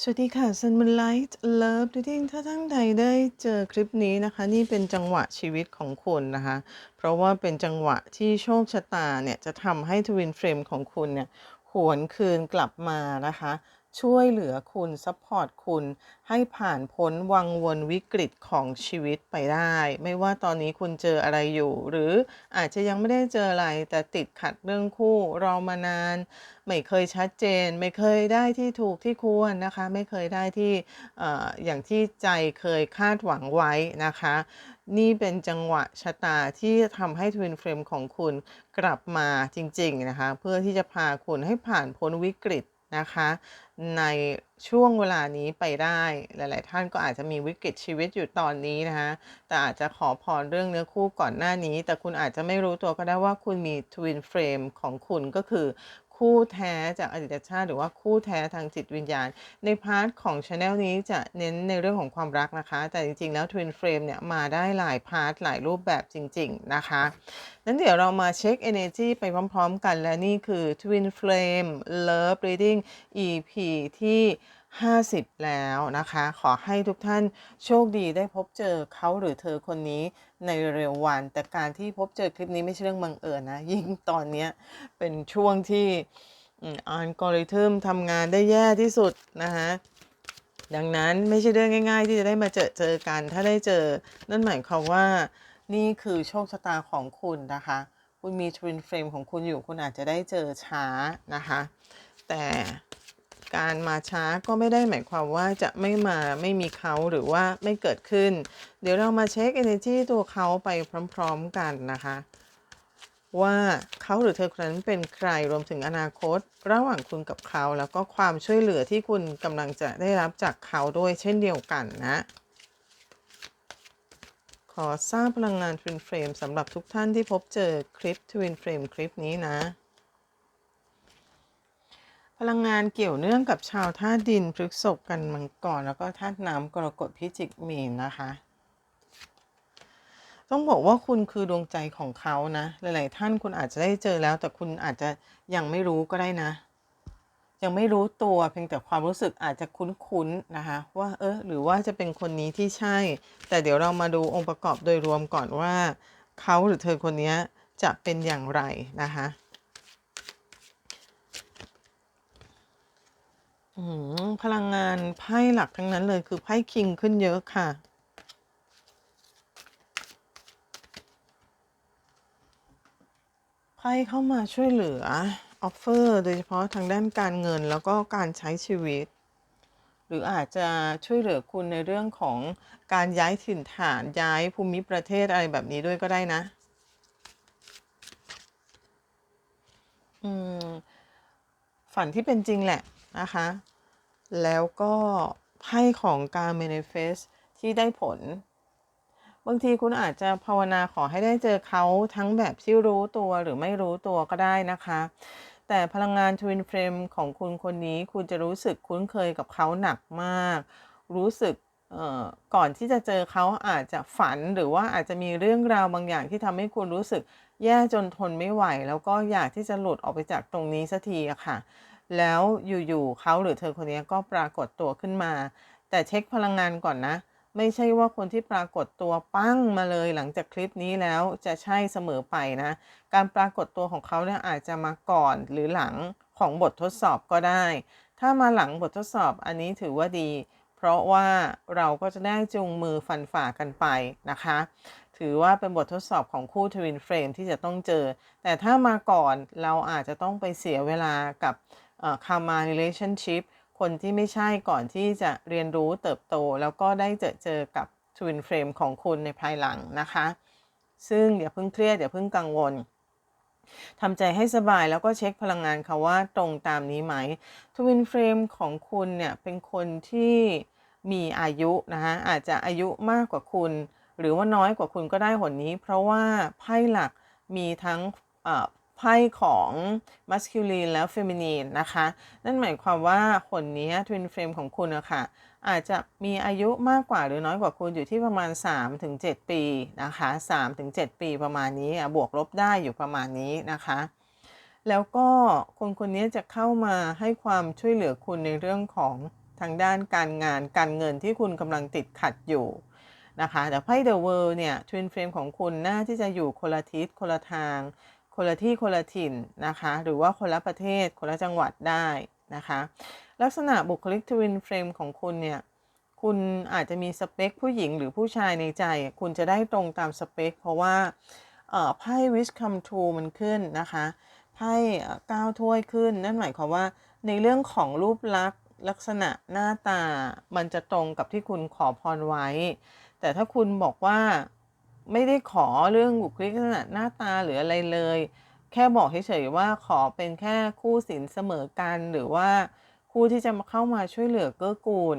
สวัสดีค่ะ Sun Moonlight Love Reading ถ้าทั้งใดได้เจอคลิปนี้นะคะ นี่เป็นจังหวะชีวิตของคุณนะคะ เพราะว่าเป็นจังหวะที่โชคชะตาเนี่ย จะทำให้ทวินเฟรมของคุณเนี่ย หวนคืนกลับมานะคะ ช่วยเหลือคุณซัพพอร์ตคุณให้ผ่านพ้นวังวนวิกฤตของชีวิตไปได้ ไม่ว่าตอนนี้คุณเจออะไรอยู่ หรืออาจจะยังไม่ได้เจออะไรแต่ติดขัดเรื่องคู่รอมานาน ไม่เคยชัดเจน ไม่เคยได้ที่ถูกที่ควรนะคะ ไม่เคยได้ที่ออย่างที่ใจเคยคาดหวังไว้นะคะ นี่เป็นจังหวะชะตาที่ทำให้ทวินเฟรมของคุณกลับมาจริงๆนะคะ เพื่อที่จะพาคุณให้ผ่านพ้นวิกฤต นะคะ ในช่วงเวลานี้ไปได้ หลาย ๆ ท่านก็อาจจะมีวิกฤตชีวิตอยู่ตอนนี้นะคะแต่อาจจะขอพรเรื่องเนื้อคู่ก่อนหน้านี้ แต่คุณอาจจะไม่รู้ตัวก็ได้ว่าคุณมีทวินเฟรมของคุณก็คือ คู่แท้จากอดีตชาติ หรือว่าคู่แท้ทางจิตวิญญาณ ในพาร์ทของชาแนลนี้จะเน้นในเรื่องของความรักนะคะ แต่จริงๆ แล้ว Twin Frame เนี่ยมาได้หลายพาร์ทหลายรูปแบบจริง ๆ นะคะนั้นเดี๋ยวเรามาเช็ค energy ไปพร้อม ๆ กันและนี่คือ Twin Flame Love Reading EP ที่ 50 แล้วนะคะ ขอให้ทุกท่านโชคดีได้พบเจอเขาหรือเธอคนนี้ในเร็ววัน แต่การที่พบเจอคลิปนี้ไม่ใช่เรื่องบังเอิญนะ ยิ่งตอนนี้เป็นช่วงที่อัลกอริทึมทำงานได้แย่ที่สุดนะคะดังนั้นไม่ใช่เรื่องง่าย ๆ ที่จะได้มาเจอเจอกัน ถ้าได้เจอ นั่นหมายความว่านี่คือโชคชะตาของคุณนะคะ คุณมีทวินเฟรมของคุณอยู่คุณอาจจะได้เจอช้านะคะ แต่ การมาช้าก็ไม่ได้หมายความว่าจะไม่มาไม่มีเขาหรือว่าไม่เกิดขึ้น เดี๋ยวเรามาเช็ค energy ตัวเขาไปพร้อม ๆกันนะคะ ว่าเขาหรือเธอคนนั้นเป็นใครรวมถึงอนาคต ระหว่างคุณกับเขา แล้วก็ความช่วยเหลือที่คุณกำลังจะได้รับจากเขาด้วยเช่นเดียวกันนะขอทราบพลังงาน Twin Frame สำหรับทุกท่านที่พบเจอคลิป Twin Frame คลิปนี้นะ พลังงานเกี่ยวเนื่องกับชาวธาตุดินพฤกษบกันมังกรแล้วก็ธาตุน้ำกรกฎพิจิกมีนนะคะ ต้องบอกว่าคุณคือดวงใจของเขานะหลาย ๆ ท่านคุณอาจจะได้เจอแล้ว แต่คุณอาจจะยังไม่รู้ก็ได้นะ ยังไม่รู้ตัวเพียงแต่ความรู้สึกอาจจะคุ้น ๆ นะคะ ว่าเออหรือว่าจะเป็นคนนี้ที่ใช่ แต่เดี๋ยวเรามาดูองค์ประกอบโดยรวมก่อนว่า เขาหรือเธอคนนี้จะเป็นอย่างไรนะคะ อืมพลังงานไพ่หลักทั้งนั้นเลยคือไพ่คิงขึ้นเยอะค่ะ ไพ่เข้ามาช่วยเหลือ ออฟเฟอร์โดยเฉพาะทางด้านการเงินแล้วก็การใช้ชีวิต หรืออาจจะช่วยเหลือคุณในเรื่องของการย้ายถิ่นฐานย้ายภูมิประเทศอะไรแบบนี้ด้วยก็ได้นะ อืมฝันที่เป็นจริงแหละ นะคะ แล้วก็ไพ่ของการ manifest ที่ได้ผล บางทีคุณอาจจะภาวนาขอให้ได้เจอเขาทั้งแบบที่รู้ตัวหรือไม่รู้ตัวก็ได้นะคะ แต่พลังงาน Twin Flame ของคุณคนนี้คุณจะรู้สึกคุ้นเคยกับเขาหนักมาก รู้สึกก่อนที่จะเจอเขาอาจจะฝันหรือว่าอาจจะมีเรื่องราวบางอย่างที่ทำให้คุณรู้สึกแย่จนทนไม่ไหว แล้วก็อยากที่จะหลุดออกไปจากตรงนี้สักทีอะค่ะ แล้วอยู่ๆเขาหรือเธอคนนี้ก็ปรากฏตัวขึ้นมา แต่เช็คพลังงานก่อนนะ ไม่ใช่ว่าคนที่ปรากฏตัวปั้งมาเลยหลังจากคลิปนี้แล้วจะใช่เสมอไปนะ การปรากฏตัวของเขาเนี่ยอาจจะมาก่อนหรือหลังของบททดสอบก็ได้ ถ้ามาหลังบททดสอบอันนี้ถือว่าดี เพราะว่าเราก็จะได้จูงมือฟันฝ่ากันไปนะคะ ถือว่าเป็นบททดสอบของคู่ทวินเฟรมที่จะต้องเจอ แต่ถ้ามาก่อนเราอาจจะต้องไปเสียเวลากับ คามา relationship คนที่ไม่ใช่ก่อนที่จะเรียนรู้เติบโต แล้วก็ได้เจอเจอกับ Twin Frame ของคุณในภายหลังนะคะ ซึ่งอย่าเพิ่งเครียดอย่าเพิ่งกังวลทำใจให้สบายแล้วก็เช็คพลังงานค่ะว่าตรงตามนี้ไหม Twin Frame ของคุณเนี่ยเป็นคนที่มีอายุนะคะอาจจะอายุมากกว่าคุณ หรือว่าน้อยกว่าคุณก็ได้หนนี้ เพราะว่าไพ่หลักมีทั้ง ไพ่ของ masculine แล้ว feminine นะคะ นั่นหมายความว่าคนนี้ twin flame ของคุณนะคะอาจจะมีอายุมากกว่าหรือน้อยกว่าคุณอยู่ที่ประมาณ 3-7 ปีนะคะ3-7 ปีประมาณนี้บวกลบได้อยู่ประมาณนี้นะคะ แล้วก็คนคนนี้จะเข้ามาให้ความช่วยเหลือคุณในเรื่องของทางด้านการงานการเงินที่คุณกำลังติดขัดอยู่นะคะแต่ไพ่ The World เนี่ย Twin Flame ของคุณน่าที่จะอยู่คนละทิศคนละทาง คนละที่คนละถิ่นนะคะ หรือว่าคนละประเทศคนละจังหวัดได้นะคะ ลักษณะบุคลิก Twin Flame ของคุณเนี่ย คุณอาจจะมีสเปคผู้หญิงหรือผู้ชายในใจ คุณจะได้ตรงตามสเปคเพราะว่าไพ่ wish come true มันขึ้นนะคะไพ่ก้าวถ้วยขึ้น นั่นหมายความว่าในเรื่องของรูปลักษณ์ลักษณะหน้าตามันจะตรงกับที่คุณขอพรไว้ แต่ถ้าคุณบอกว่า ไม่ได้ขอเรื่องบุคลิกลักษณะหน้าตาหรืออะไรเลย แค่บอกเฉยๆว่าขอเป็นแค่คู่สินเสมอกันหรือว่าคู่ที่จะมาเข้ามาช่วยเหลือเกื้อกูล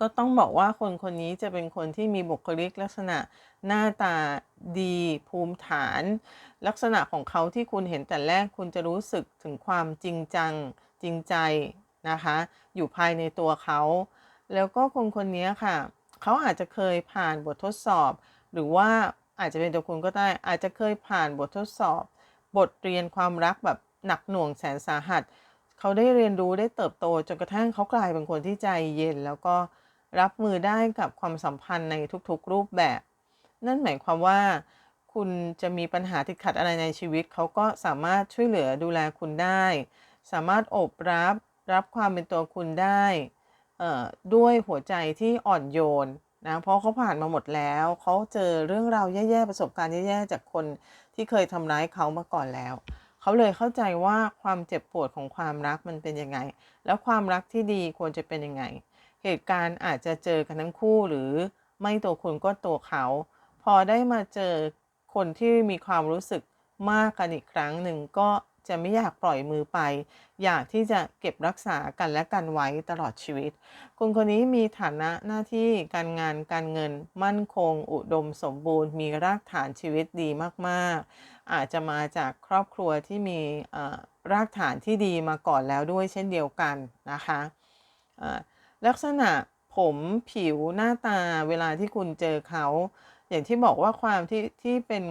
ก็ต้องบอกว่าคนคนนี้จะเป็นคนที่มีบุคลิกลักษณะหน้าตาดีภูมิฐาน ลักษณะของเขาที่คุณเห็นแต่แรกคุณจะรู้สึกถึงความจริงจังจริงใจนะคะ อยู่ภายในตัวเขา แล้วก็คนคนนี้ค่ะ เขาอาจจะเคยผ่านบททดสอบ หรือว่าอาจจะเป็นตัวคุณก็ได้ อาจจะเคยผ่านบททดสอบ บทเรียนความรักแบบหนักหน่วงแสนสาหัส เขาได้เรียนรู้ได้เติบโตจนกระทั่งเขากลายเป็นคนที่ใจเย็น แล้วก็รับมือได้กับความสัมพันธ์ในทุกๆรูปแบบ นั่นหมายความว่า คุณจะมีปัญหาติดขัดอะไรในชีวิต เขาก็สามารถช่วยเหลือดูแลคุณได้ สามารถโอบรับรับความเป็นตัวคุณได้ด้วยหัวใจที่อ่อนโยน นะเพราะเขาผ่านมาหมดแล้ว เขาเจอเรื่องราวแย่ๆประสบการณ์แย่ๆจากคนที่เคยทำร้ายเขามาก่อนแล้ว เขาเลยเข้าใจว่าความเจ็บปวดของความรักมันเป็นยังไง แล้วความรักที่ดีควรจะเป็นยังไง เหตุการณ์อาจจะเจอกันทั้งคู่หรือไม่ตัวคุณก็ตัวเขา พอได้มาเจอคนที่มีความรู้สึกมากกันอีกครั้งหนึ่งก็ จะไม่อยากปล่อยมือไป อยากที่จะเก็บรักษากันและกันไว้ตลอดชีวิตคุณคนนี้มีฐานะหน้าที่การงานการเงิน มั่นคง อุดมสมบูรณ์ มีรากฐานชีวิตดีมากๆ อาจจะมาจากครอบครัวที่มีรากฐานที่ดีมาก่อนแล้วด้วยเช่นเดียวกันนะคะลักษณะผมผิวหน้าตาเวลาที่คุณเจอเขา อย่างที่บอกว่าความที่ที่เป็น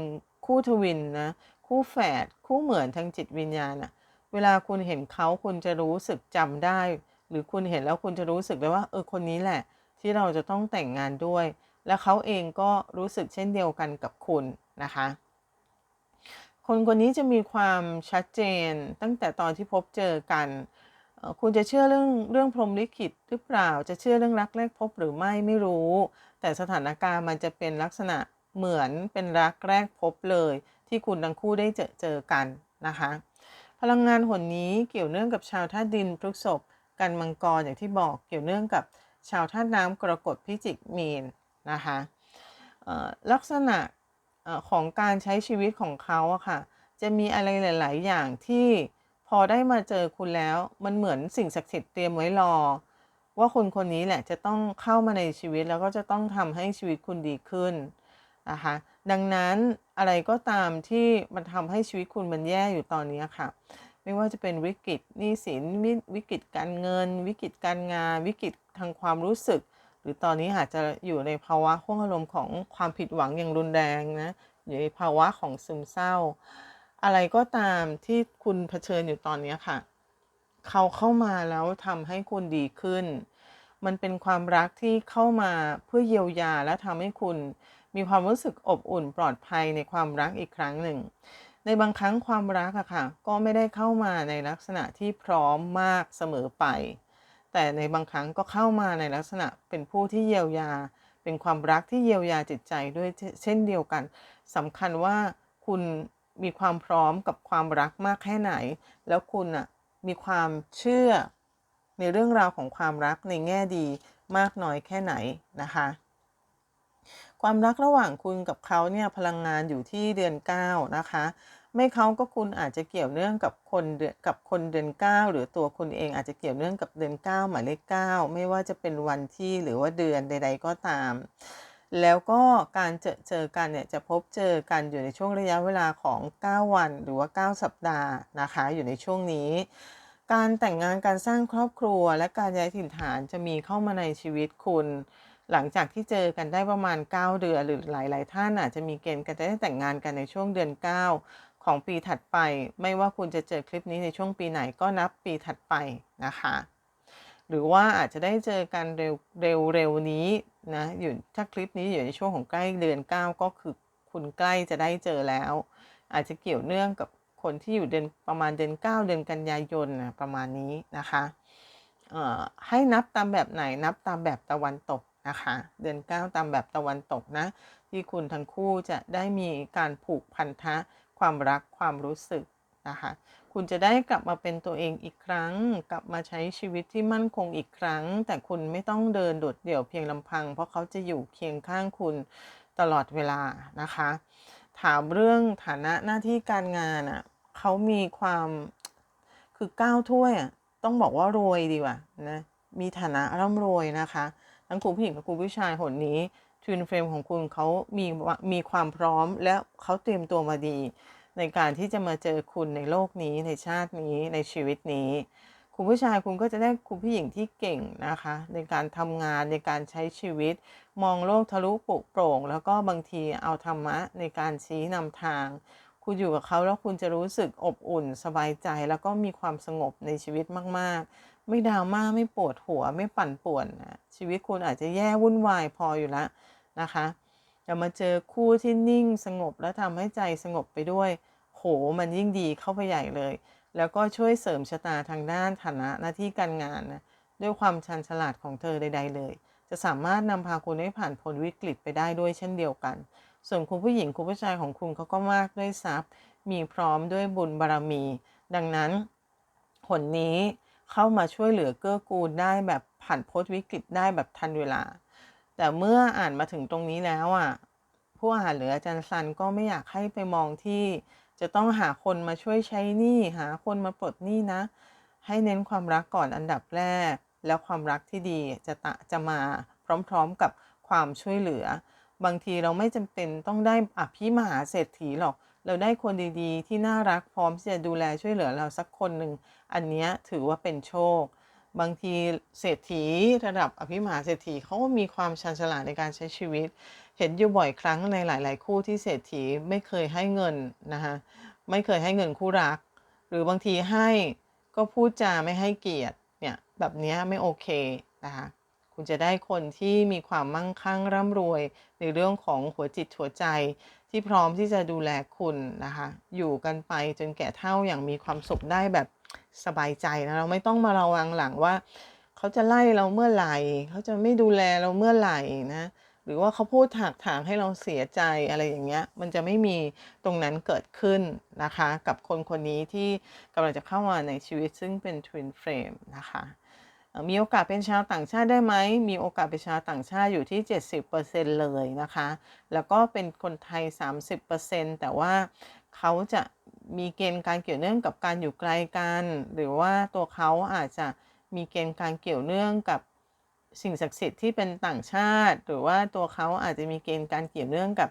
คู่ทวินนะ คู่แฝดคู่เหมือนทางจิตวิญญาณอะเวลาคุณเห็นเขาคุณจะรู้สึกจำได้ หรือคุณเห็นแล้วคุณจะรู้สึกได้ว่าเออคนนี้แหละ ที่เราจะต้องแต่งงานด้วย และเขาเองก็รู้สึกเช่นเดียวกันกับคุณนะคะ คนคนนี้จะมีความชัดเจนตั้งแต่ตอนที่พบเจอกัน คุณจะเชื่อเรื่องเรื่องพรหมลิขิตหรือเปล่า จะเชื่อเรื่องรักแรกพบหรือไม่ไม่รู้ แต่สถานการณ์มันจะเป็นลักษณะเหมือนเป็นรักแรกพบเลย ที่คุณทั้งคู่ได้เจอเจอกันนะคะ พลังงานหนนี้เกี่ยวเนื่องกับชาวธาตุดินพฤกษบกันมังกรอย่างที่บอกเกี่ยวเนื่องกับชาวธาตุน้ำกรกฎพิจิกมีนนะคะลักษณะของการใช้ชีวิตของเขาอะค่ะ จะมีอะไรหลาย ๆ อย่างที่พอได้มาเจอคุณแล้วมันเหมือนสิ่งศักดิ์สิทธิ์เตรียมไว้รอ ว่าคนคนนี้แหละจะต้องเข้ามาในชีวิตแล้วก็จะต้องทำให้ชีวิตคุณดีขึ้นนะคะ ดังนั้นอะไรก็ตามที่มันทำให้ชีวิตคุณมันแย่อยู่ตอนนี้ค่ะ ไม่ว่าจะเป็นวิกฤตหนี้สินวิกฤตการเงิน วิกฤตการงาน วิกฤตทางความรู้สึก หรือตอนนี้อาจจะอยู่ในภาวะห้วงอารมณ์ของความผิดหวังอย่างรุนแรงนะอยู่ในภาวะของซึมเศร้า อะไรก็ตามที่คุณเผชิญอยู่ตอนนี้ค่ะ เขาเข้ามาแล้วทำให้คุณดีขึ้น มันเป็นความรักที่เข้ามาเพื่อเยียวยาและทำให้คุณ มีความรู้สึกอบอุ่นปลอดภัยในความรักอีกครั้งหนึ่ง ในบางครั้งความรักอะค่ะ ก็ไม่ได้เข้ามาในลักษณะที่พร้อมมากเสมอไป แต่ในบางครั้งก็เข้ามาในลักษณะเป็นผู้ที่เยียวยา เป็นความรักที่เยียวยาจิตใจด้วยเช่นเดียวกันสำคัญว่าคุณมีความพร้อมกับความรักมากแค่ไหน แล้วคุณอะมีความเชื่อในเรื่องราวของความรักในแง่ดีมากน้อยแค่ไหนนะคะ ความรักระหว่างคุณกับเขาเนี่ยพลังงานอยู่ที่เดือน 9 นะคะ ไม่เขาก็คุณอาจจะเกี่ยวเนื่องกับคนเดือนกับคนเดือน 9 หรือตัวคุณเองอาจจะเกี่ยวเนื่องกับเดือน 9 หมายเลข 9 ไม่ว่าจะเป็นวันที่หรือว่าเดือนใด ๆ ก็ตาม แล้วก็การเจอเจอกันเนี่ยจะพบเจอกันอยู่ในช่วงระยะเวลาของ 9 วัน หรือว่า 9 สัปดาห์นะคะ อยู่ในช่วงนี้การแต่งงานการสร้างครอบครัวและการย้ายถิ่นฐานจะมีเข้ามาในชีวิตคุณ หลังจากที่เจอกันได้ประมาณ 9 เดือน หรือหลาย ๆ ท่านอาจจะมีเกณฑ์กันจะได้แต่งงานกันในช่วงเดือน 9 ของปีถัดไป ไม่ว่าคุณจะเจอคลิปนี้ในช่วงปีไหนก็นับปีถัดไปนะคะ หรือว่าอาจจะได้เจอกันเร็วเร็วเร็วนี้นะอยู่ถ้าคลิปนี้อยู่ในช่วงของใกล้เดือน 9 ก็คือคุณใกล้จะได้เจอแล้ว อาจจะเกี่ยวเนื่องกับคนที่อยู่เดือนประมาณเดือน 9 เดือนกันยายนนะประมาณนี้นะคะให้นับตามแบบไหนนับตามแบบตะวันตก นะคะ เดือน 9 ตามแบบตะวันตกนะ ที่คุณทั้งคู่จะได้มีการผูกพันธะ ความรักความรู้สึกนะคะ คุณจะได้กลับมาเป็นตัวเองอีกครั้ง กลับมาใช้ชีวิตที่มั่นคงอีกครั้ง แต่คุณไม่ต้องเดินโดดเดี่ยวเพียงลำพัง เพราะเขาจะอยู่เคียงข้างคุณตลอดเวลานะคะ ถามเรื่องฐานะหน้าที่การงานอะเขามีความคือก้าวถ้วยอะต้องบอกว่ารวยดีกว่านะมีฐานะร่ำรวยนะคะ ทั้งคุณผู้หญิงกับคุณผู้ชายหนนี้ทวินเฟรมของคุณเขามีมีความพร้อมและเขาเตรียมตัวมาดี ในการที่จะมาเจอคุณในโลกนี้ในชาตินี้ในชีวิตนี้ คุณผู้ชายคุณก็จะได้คุณผู้หญิงที่เก่งนะคะ ในการทำงานในการใช้ชีวิต มองโลกทะลุปุโปร่ง แล้วก็บางทีเอาธรรมะในการชี้นำทาง คุณอยู่กับเขาแล้วคุณจะรู้สึกอบอุ่น สบายใจ แล้วก็มีความสงบในชีวิตมาก ๆ ไม่ดราม่าไม่ปวดหัวไม่ปั่นป่วนนะชีวิตคุณอาจจะแย่วุ่นวายพออยู่แล้วนะคะแต่มาเจอคู่ที่นิ่งสงบและทำให้ใจสงบไปด้วย โหมันยิ่งดีเข้าไปใหญ่เลย แล้วก็ช่วยเสริมชะตาทางด้านฐานะหน้าที่การงานนะด้วยความชันฉลาดของเธอใด ๆ เลย จะสามารถนำพาคุณให้ผ่านพ้นวิกฤตไปได้ด้วยเช่นเดียวกัน ส่วนคุณผู้หญิงคุณผู้ชายของคุณเขาก็มากด้วยทรัพย์ มีพร้อมด้วยบุญบารรมี ดังนั้น ผลนี้ เข้ามาช่วยเหลือเกื้อกูลได้แบบผ่านพ้นวิกฤตได้แบบทันเวลา แต่เมื่ออ่านมาถึงตรงนี้แล้วอะผู้อ่านหรืออาจารย์ซันก็ไม่อยากให้ไปมองที่จะต้องหาคนมาช่วยใช้หนี้หาคนมาปลดหนี้นะ ให้เน้นความรักก่อนอันดับแรก แล้วความรักที่ดีจะตะจะมาพร้อมๆกับความช่วยเหลือ บางทีเราไม่จำเป็นต้องได้อภิมหาเศรษฐีหรอก เราได้คนดีๆ ที่น่ารักพร้อมที่จะดูแลช่วยเหลือเราสักคนหนึ่ง อันนี้ถือว่าเป็นโชค บางทีเศรษฐีระดับอภิมหาเศรษฐีเขาก็มีความชันฉลาดในการใช้ชีวิต เห็นอยู่บ่อยครั้งในหลาย ๆ คู่ที่เศรษฐีไม่เคยให้เงินนะคะไม่เคยให้เงินคู่รัก หรือบางทีให้ก็พูดจาไม่ให้เกียรติเนี่ยแบบนี้ไม่โอเคนะคะคุณจะได้คนที่มีความมั่งคั่งร่ำรวยในเรื่องของหัวจิตหัวใจ ที่พร้อมที่จะดูแลคุณนะคะ อยู่กันไปจนแก่เท่าอย่างมีความสุขได้แบบสบายใจนะเราไม่ต้องมาระวังหลังว่า เขาจะไล่เราเมื่อไหร่ เขาจะไม่ดูแลเราเมื่อไหร่นะ หรือว่าเขาพูดถากถางให้เราเสียใจอะไรอย่างเงี้ย มันจะไม่มีตรงนั้นเกิดขึ้นนะคะ กับคนคนนี้ที่กำลังจะเข้ามาในชีวิตซึ่งเป็น Twin Flame นะคะ มีโอกาสเป็นชาวต่างชาติได้ไหม มีโอกาสเป็นชาวต่างชาติอยู่ที่ 70%เลยนะคะ แล้วก็เป็นคนไทย 30%แต่ว่าเขาจะมีเกณฑ์การเกี่ยวเนื่องกับการอยู่ไกลกัน หรือว่าตัวเขาอาจจะมีเกณฑ์การเกี่ยวเนื่องกับสิ่งศักดิ์สิทธิ์ที่เป็นต่างชาติ หรือว่าตัวเขาอาจจะมีเกณฑ์การเกี่ยวเนื่องกับ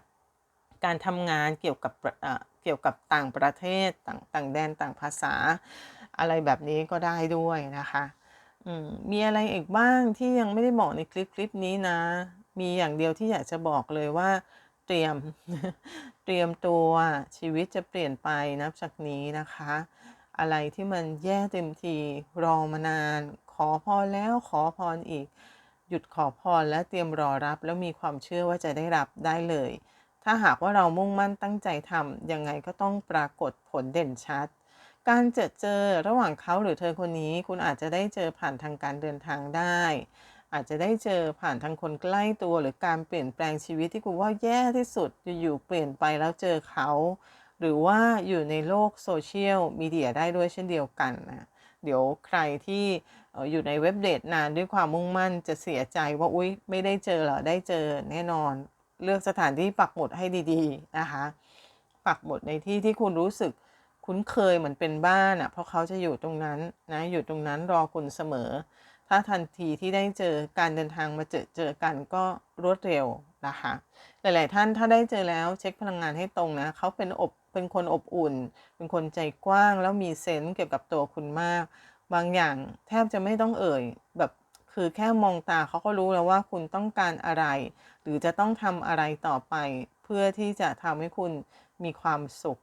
การทำงานเกี่ยวกับเกี่ยวกับต่างประเทศต่างต่างแดนต่างภาษา อะไรแบบนี้ก็ได้ด้วยนะคะ มีอะไรอีกบ้างที่ยังไม่ได้บอกในคลิปคลิปนี้นะ มีอย่างเดียวที่อยากจะบอกเลยว่า เตรียม เตรียมตัวชีวิตจะเปลี่ยนไปนับจากนี้นะคะ อะไรที่มันแย่เต็มทีรอมานาน ขอพรแล้วขอพรอีก หยุดขอพรและเตรียมรอรับ แล้วมีความเชื่อว่าจะได้รับได้เลย ถ้าหากว่าเรามุ่งมั่นตั้งใจทำยังไงก็ต้องปรากฏผลเด่นชัด การเจอเจอระหว่างเขาหรือเธอคนนี้ คุณอาจจะได้เจอผ่านทางการเดินทางได้ อาจจะได้เจอผ่านทางคนใกล้ตัวหรือการเปลี่ยนแปลงชีวิตที่คุณว่าแย่ที่สุดอยู่ๆเปลี่ยนไปแล้วเจอเขา หรือว่าอยู่ในโลกโซเชียลมีเดียได้ด้วยเช่นเดียวกันนะเดี๋ยวใครที่อยู่ในเว็บเดทนานด้วยความมุ่งมั่นจะเสียใจว่าอุ๊ยไม่ได้เจอหรอได้เจอแน่นอน เลือกสถานที่ปักหมุดให้ดีๆนะคะ ปักหมุดในที่ที่คุณรู้สึก คุ้นเคยเหมือนเป็นบ้านอะ่ะเพราะเขาจะอยู่ตรงนั้นนะอยู่ตรงนั้นรอคุณเสมอ ถ้าทันทีที่ได้เจอการเดินทางมาเจอเจอกันก็รวดเร็วนะคะหลาย ๆ ท่านถ้าได้เจอแล้วเช็คพลังงานให้ตรงนะเขาเป็นอบเป็นคนอบอุ่น เป็นคนใจกว้างแล้วมีเซนส์เกี่ยวกับตัวคุณมาก บางอย่างแทบจะไม่ต้องเอ่ยแบบคือแค่มองตาเขาก็รู้แล้วว่าคุณต้องการอะไร หรือจะต้องทำอะไรต่อไป เพื่อที่จะทำให้คุณมีความสุข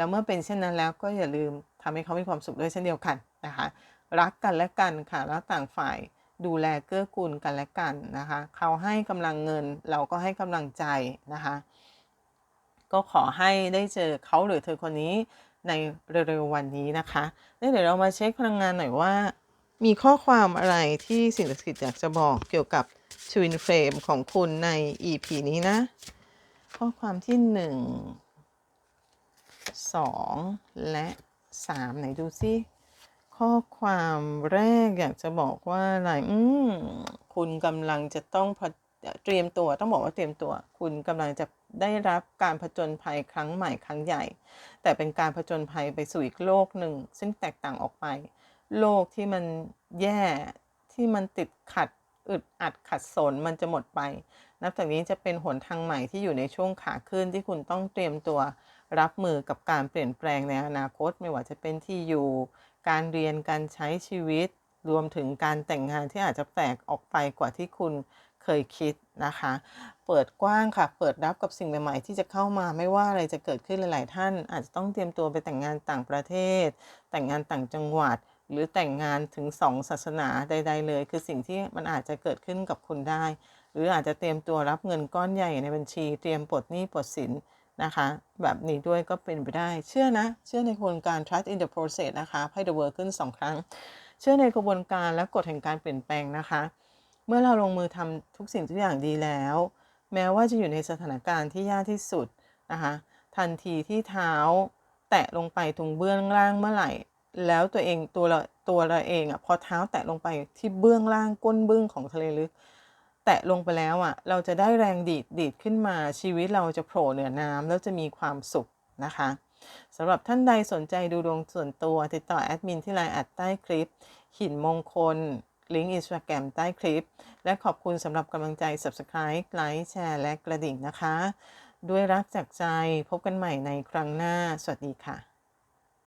แล้วเมื่อเป็นเช่นนั้นแล้วก็อย่าลืมทำให้เขามีความสุขด้วยเช่นเดียวกันนะคะ รักกันและกันค่ะแล้วต่างฝ่ายดูแลเกื้อกูลกันและกันนะคะ เขาให้กำลังเงินเราก็ให้กำลังใจนะคะ ก็ขอให้ได้เจอเขาหรือเธอคนนี้ในเร็วๆวันนี้นะคะแล้วเดี๋ยวเรามาเช็คพลังงานหน่อยว่า มีข้อความอะไรที่สิ่งศักดิ์สิทธิ์อยากจะบอกเกี่ยวกับ Twin Flame ของคุณใน EP นี้นะ ข้อความที่1 2 และ 3 ไหนดูซิ ข้อความแรกอยากจะบอกว่าอะไรอืมคุณกำลังจะต้องเตรียมตัวต้องบอกว่าเตรียมตัว คุณกำลังจะได้รับการผจญภัยครั้งใหม่ครั้งใหญ่ แต่เป็นการผจญภัยไปสู่อีกโลกหนึ่ง ซึ่งแตกต่างออกไป โลกที่มันแย่ที่มันติดขัดอึดอัดขัดสนมันจะหมดไป นับจากนี้จะเป็นหนทางใหม่ที่อยู่ในช่วงขาขึ้นที่คุณต้องเตรียมตัว รับมือกับการเปลี่ยนแปลงในอนาคต ไม่ว่าจะเป็นที่อยู่ การเรียนการใช้ชีวิต รวมถึงการแต่งงานที่อาจจะแตกออกไปกว่าที่คุณเคยคิดนะคะ เปิดกว้างค่ะ เปิดรับกับสิ่งใหม่ๆ ที่จะเข้ามาไม่ว่าอะไรจะเกิดขึ้นหลาย ๆ ท่าน อาจจะต้องเตรียมตัวไปแต่งงานต่างประเทศ แต่งงานต่างจังหวัด หรือแต่งงานถึงสองศาสนาใด ๆ เลย คือสิ่งที่มันอาจจะเกิดขึ้นกับคุณได้ หรืออาจจะเตรียมตัวรับเงินก้อนใหญ่ในบัญชี เตรียมปลดหนี้ปลดสิน นะคะ แบบนี้ด้วยก็เป็นไปได้เชื่อนะ เชื่อในกระบวนการ trust in the process นะคะให้ the word ขึ้น 2 ครั้ง เชื่อในกระบวนการและกฎแห่งการเปลี่ยนแปลงนะคะ เมื่อเราลงมือทำทุกสิ่งทุกอย่างดีแล้ว แม้ว่าจะอยู่ในสถานการณ์ที่ยากที่สุดนะคะทันทีที่เท้าแตะลงไปตรงเบื้องล่างเมื่อไหร่ แล้วตัวเองตัวเราตัวเราเองอะพอเท้าแตะลงไปที่เบื้องล่างก้นเบื้องของทะเลลึก แตะลงไปแล้วอะ เราจะได้แรงดีดดีดขึ้นมาชีวิตเราจะโผล่เหนือน้ำแล้วจะมีความสุขนะคะสำหรับท่านใดสนใจดูดวงส่วนตัว ติดต่อแอดมินที่ไลน์แอดใต้คลิป หินมงคล ลิงก์อินสตาแกรมใต้คลิป และขอบคุณสำหรับกำลังใจ Subscribe ไลค์แชร์และกระดิ่งนะคะ ด้วยรักจากใจพบกันใหม่ในครั้งหน้า สวัสดีค่ะ